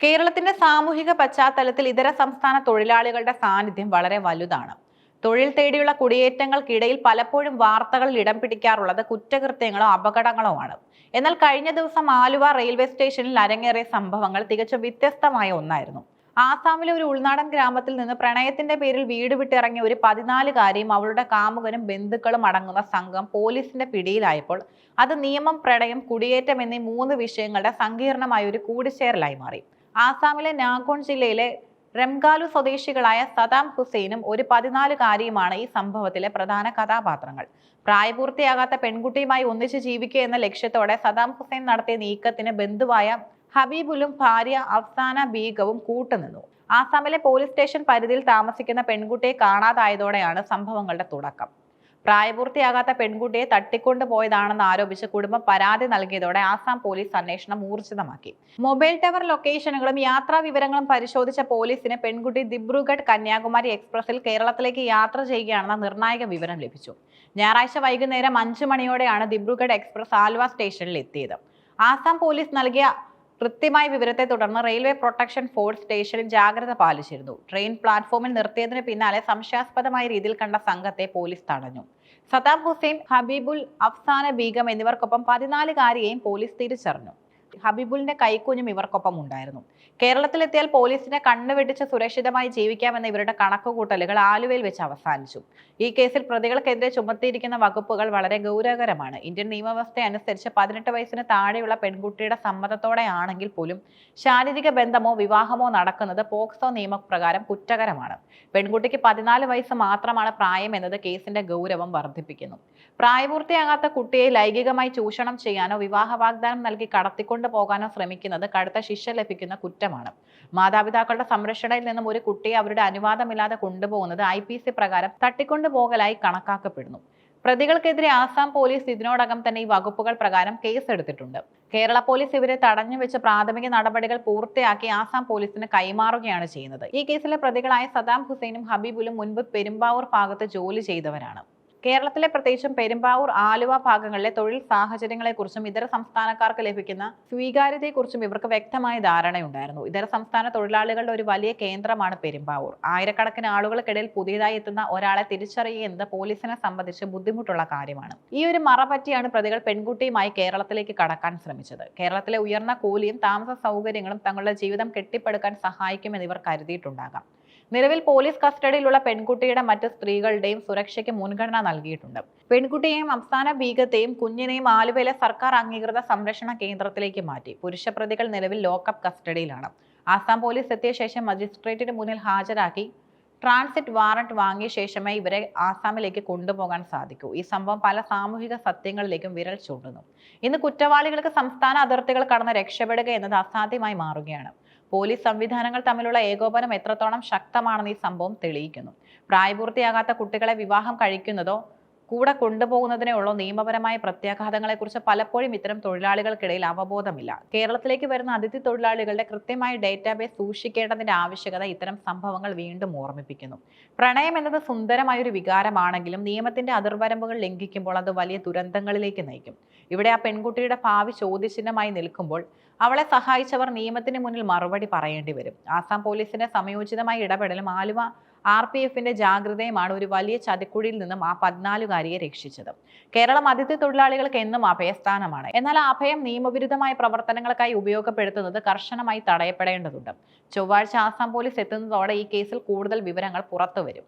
കേരളത്തിന്റെ സാമൂഹിക പശ്ചാത്തലത്തിൽ ഇതര സംസ്ഥാന തൊഴിലാളികളുടെ സാന്നിധ്യം വളരെ വലുതാണ്. തൊഴിൽ തേടിയുള്ള കുടിയേറ്റങ്ങൾക്കിടയിൽ പലപ്പോഴും വാർത്തകളിൽ ഇടം പിടിക്കാറുള്ളത് കുറ്റകൃത്യങ്ങളോ അപകടങ്ങളോ ആണ്. എന്നാൽ കഴിഞ്ഞ ദിവസം ആലുവ റെയിൽവേ സ്റ്റേഷനിൽ അരങ്ങേറിയ സംഭവങ്ങൾ തികച്ചും വ്യത്യസ്തമായ ഒന്നായിരുന്നു. ആസാമിലെ ഒരു ഉൾനാടൻ ഗ്രാമത്തിൽ നിന്ന് പ്രണയത്തിന്റെ പേരിൽ വീട് വിട്ടിറങ്ങിയ ഒരു പതിനാലുകാരിയും അവളുടെ കാമുകനും ബന്ധുക്കളും അടങ്ങുന്ന സംഘം പോലീസിന്റെ പിടിയിലായപ്പോൾ അത് നിയമം പ്രണയം കുടിയേറ്റം എന്നീ മൂന്ന് വിഷയങ്ങളുടെ സങ്കീർണമായ ഒരു കൂടിച്ചേരലായി മാറി. ആസാമിലെ നാഗോൺ ജില്ലയിലെ റംഗാലു സ്വദേശികളായ സദാം ഹുസൈനും ഒരു പതിനാലുകാരിയുമാണ് ഈ സംഭവത്തിലെ പ്രധാന കഥാപാത്രങ്ങൾ. പ്രായപൂർത്തിയാകാത്ത പെൺകുട്ടിയുമായി ഒന്നിച്ച് ജീവിക്കുക എന്ന ലക്ഷ്യത്തോടെ സദാം ഹുസൈൻ നടത്തിയ നീക്കത്തിന് ബന്ധുവായ ഹബീബുലും ഭാര്യ അഫ്സാന ബീഗവും കൂട്ടുനിന്നു. ആസാമിലെ പോലീസ് സ്റ്റേഷൻ പരിധിയിൽ താമസിക്കുന്ന പെൺകുട്ടിയെ കാണാതായതോടെയാണ് സംഭവങ്ങളുടെ തുടക്കം. പ്രായപൂർത്തിയാകാത്ത പെൺകുട്ടിയെ തട്ടിക്കൊണ്ടു പോയതാണെന്ന് ആരോപിച്ച് കുടുംബം പരാതി നൽകിയതോടെ ആസാം പോലീസ് അന്വേഷണം ഊർജിതമാക്കി. മൊബൈൽ ടവർ ലൊക്കേഷനുകളും യാത്രാ വിവരങ്ങളും പരിശോധിച്ച പോലീസിന് പെൺകുട്ടി ദിബ്രുഗഡ് കന്യാകുമാരി എക്സ്പ്രസിൽ കേരളത്തിലേക്ക് യാത്ര ചെയ്യുകയാണെന്ന നിർണായക വിവരം ലഭിച്ചു. ഞായറാഴ്ച വൈകുന്നേരം അഞ്ചു മണിയോടെയാണ് ദിബ്രുഗഡ് എക്സ്പ്രസ് ആലുവ സ്റ്റേഷനിൽ എത്തിയത്. ആസാം പോലീസ് നൽകിയ കൃത്യമായ വിവരത്തെ തുടർന്ന് റെയിൽവേ പ്രൊട്ടക്ഷൻ ഫോഴ്സ് സ്റ്റേഷനിൽ ജാഗ്രത പാലിച്ചിരുന്നു. ട്രെയിൻ പ്ലാറ്റ്ഫോമിൽ നിർത്തിയതിന് പിന്നാലെ സംശയാസ്പദമായ രീതിയിൽ കണ്ട സംഘത്തെ പോലീസ് തടഞ്ഞു. സതാബ് ഹുസൈൻ ഹബീബുൽ അഫ്സാന ബീഗം എന്നിവർക്കൊപ്പം പതിനാലുകാരിയെയും പോലീസ് തിരിച്ചറിഞ്ഞു. ഹബീബുലിന്റെ കൈക്കുഞ്ഞും ഇവർക്കൊപ്പം ഉണ്ടായിരുന്നു. കേരളത്തിലെത്തിയാൽ പോലീസിനെ കണ്ണുവെട്ടിച്ച് സുരക്ഷിതമായി ജീവിക്കാമെന്ന ഇവരുടെ കണക്കുകൂട്ടലുകൾ ആലുവയിൽ വെച്ച് അവസാനിച്ചു. ഈ കേസിൽ പ്രതികൾക്കെതിരെ ചുമത്തിയിരിക്കുന്ന വകുപ്പുകൾ വളരെ ഗൗരവകരമാണ്. ഇന്ത്യൻ നിയമവ്യവസ്ഥ അനുസരിച്ച് പതിനെട്ട് വയസ്സിന് താഴെയുള്ള പെൺകുട്ടിയുടെ സമ്മതത്തോടെയാണെങ്കിൽ പോലും ശാരീരിക ബന്ധമോ വിവാഹമോ നടക്കുന്നത് പോക്സോ നിയമപ്രകാരം കുറ്റകരമാണ്. പെൺകുട്ടിക്ക് പതിനാല് വയസ്സ് മാത്രമാണ് പ്രായം എന്നത് കേസിന്റെ ഗൗരവം വർദ്ധിപ്പിക്കുന്നു. പ്രായപൂർത്തിയാകാത്ത കുട്ടിയെ ലൈംഗികമായി ചൂഷണം ചെയ്യാനോ വിവാഹ വാഗ്ദാനം നൽകി കടത്തിക്കൊണ്ടു പോകാനോ ശ്രമിക്കുന്നത്. കടുത്ത ശിക്ഷ ലഭിക്കുന്ന കുറ്റമാണ്. മാതാപിതാക്കളുടെ സംരക്ഷണയിൽ നിന്നും ഒരു കുട്ടിയെ അവരുടെ അനുവാദമില്ലാതെ കൊണ്ടുപോകുന്നത് ഐ പി സി പ്രകാരം തട്ടിക്കൊണ്ടുപോകലായി കണക്കാക്കപ്പെടുന്നു. പ്രതികൾക്കെതിരെ ആസാം പോലീസ് ഇതിനോടകം തന്നെ ഈ വകുപ്പുകൾ പ്രകാരം കേസ് എടുത്തിട്ടുണ്ട് കേരള പോലീസ് ഇവരെ തടഞ്ഞു വെച്ച് പ്രാഥമിക നടപടികൾ പൂർത്തിയാക്കി ആസാം പോലീസിന് കൈമാറുകയാണ് ചെയ്യുന്നത്. ഈ കേസിലെ പ്രതികളായ സദാം ഹുസൈനും ഹബീബുലും മുൻപ് പെരുമ്പാവൂർ ഭാഗത്ത് ജോലി ചെയ്തവരാണ്. കേരളത്തിലെ പ്രത്യേകിച്ചും പെരുമ്പാവൂർ ആലുവ ഭാഗങ്ങളിലെ തൊഴിൽ സാഹചര്യങ്ങളെക്കുറിച്ചും ഇതര സംസ്ഥാനക്കാർക്ക് ലഭിക്കുന്ന സ്വീകാര്യതയെക്കുറിച്ചും ഇവർക്ക് വ്യക്തമായ ധാരണയുണ്ടായിരുന്നു. ഇതര സംസ്ഥാന തൊഴിലാളികളുടെ ഒരു വലിയ കേന്ദ്രമാണ് പെരുമ്പാവൂർ. ആയിരക്കണക്കിന് ആളുകൾക്കിടയിൽ പുതിയതായി എത്തുന്ന ഒരാളെ തിരിച്ചറിയുക എന്നത് പോലീസിനെ സംബന്ധിച്ച് ബുദ്ധിമുട്ടുള്ള കാര്യമാണ്. ഈ ഒരു മറ പറ്റിയാണ് പ്രതികൾ പെൺകുട്ടിയുമായി കേരളത്തിലേക്ക് കടക്കാൻ ശ്രമിച്ചത്. കേരളത്തിലെ ഉയർന്ന കൂലിയും താമസ സൗകര്യങ്ങളും തങ്ങളുടെ ജീവിതം കെട്ടിപ്പടുക്കാൻ സഹായിക്കുമെന്ന് ഇവർ കരുതിയിട്ടുണ്ടാകാം. നിലവിൽ പോലീസ് കസ്റ്റഡിയിലുള്ള പെൺകുട്ടിയുടെ മറ്റ് സ്ത്രീകളുടെയും സുരക്ഷയ്ക്ക് മുൻഗണന നൽകിയിട്ടുണ്ട്. പെൺകുട്ടിയെയും സംസ്ഥാന ഭീകത്തെയും കുഞ്ഞിനെയും ആലുവയിലെ സർക്കാർ അംഗീകൃത സംരക്ഷണ കേന്ദ്രത്തിലേക്ക് മാറ്റി. പുരുഷ പ്രതികൾ നിലവിൽ ലോക്കപ്പ് കസ്റ്റഡിയിലാണ്. ആസാം പോലീസ് എത്തിയ ശേഷം മജിസ്ട്രേറ്റിന് മുന്നിൽ ഹാജരാക്കി ട്രാൻസിറ്റ് വാറന്റ് വാങ്ങിയ ശേഷമേ ഇവരെ ആസാമിലേക്ക് കൊണ്ടുപോകാൻ സാധിക്കൂ. ഈ സംഭവം പല സാമൂഹിക സത്യങ്ങളിലേക്കും വിരൽ ചൂണ്ടുന്നു. ഇന്ന് കുറ്റവാളികൾക്ക് സംസ്ഥാന അതിർത്തികൾ കടന്ന് രക്ഷപ്പെടുക എന്നത് അസാധ്യമായി മാറുകയാണ്. പോലീസ് സംവിധാനങ്ങൾ തമ്മിലുള്ള ഏകോപനം എത്രത്തോളം ശക്തമാണെന്ന് ഈ സംഭവം തെളിയിക്കുന്നു. പ്രായപൂർത്തിയാകാത്ത കുട്ടികളെ വിവാഹം കഴിക്കുന്നതോ കൂടെ കൊണ്ടുപോകുന്നതിനുള്ള നിയമപരമായ പ്രത്യാഘാതങ്ങളെക്കുറിച്ച് പലപ്പോഴും ഇത്തരം തൊഴിലാളികൾക്കിടയിൽ അവബോധമില്ല. കേരളത്തിലേക്ക് വരുന്ന അതിഥി തൊഴിലാളികളുടെ കൃത്യമായ ഡേറ്റാബേസ് സൂക്ഷിക്കേണ്ടതിന്റെ ആവശ്യകത ഇത്തരം സംഭവങ്ങൾ വീണ്ടും ഓർമ്മിപ്പിക്കുന്നു. പ്രണയം എന്നത് സുന്ദരമായ ഒരു വികാരമാണെങ്കിലും നിയമത്തിന്റെ അതിർവരമ്പുകൾ ലംഘിക്കുമ്പോൾ അത് വലിയ ദുരന്തങ്ങളിലേക്ക് നയിക്കും. ഇവിടെ ആ പെൺകുട്ടിയുടെ ഭാവി ചോദ്യചിഹ്നമായി നിൽക്കുമ്പോൾ അവളെ സഹായിച്ചവർ നിയമത്തിന് മുന്നിൽ മറുപടി പറയേണ്ടി വരും. ആസാം പോലീസിന്റെ സമയോചിതമായ ഇടപെടലും ആലുവ ആർ പി എഫിന്റെ ജാഗ്രതയുമാണ് ഒരു വലിയ ചതിക്കുഴിയിൽ നിന്നും ആ പതിനാലുകാരിയെ രക്ഷിച്ചത്. കേരളം അതിഥി തൊഴിലാളികൾക്ക് എന്നും അഭയസ്ഥാനമാണ്. എന്നാൽ അഭയം നിയമവിരുദ്ധമായ പ്രവർത്തനങ്ങൾക്കായി ഉപയോഗപ്പെടുത്തുന്നത് കർശനമായി തടയപ്പെടേണ്ടതുണ്ട്. ചൊവ്വാഴ്ച ആസാം പോലീസ് എത്തുന്നതോടെ ഈ കേസിൽ കൂടുതൽ വിവരങ്ങൾ പുറത്തുവരും.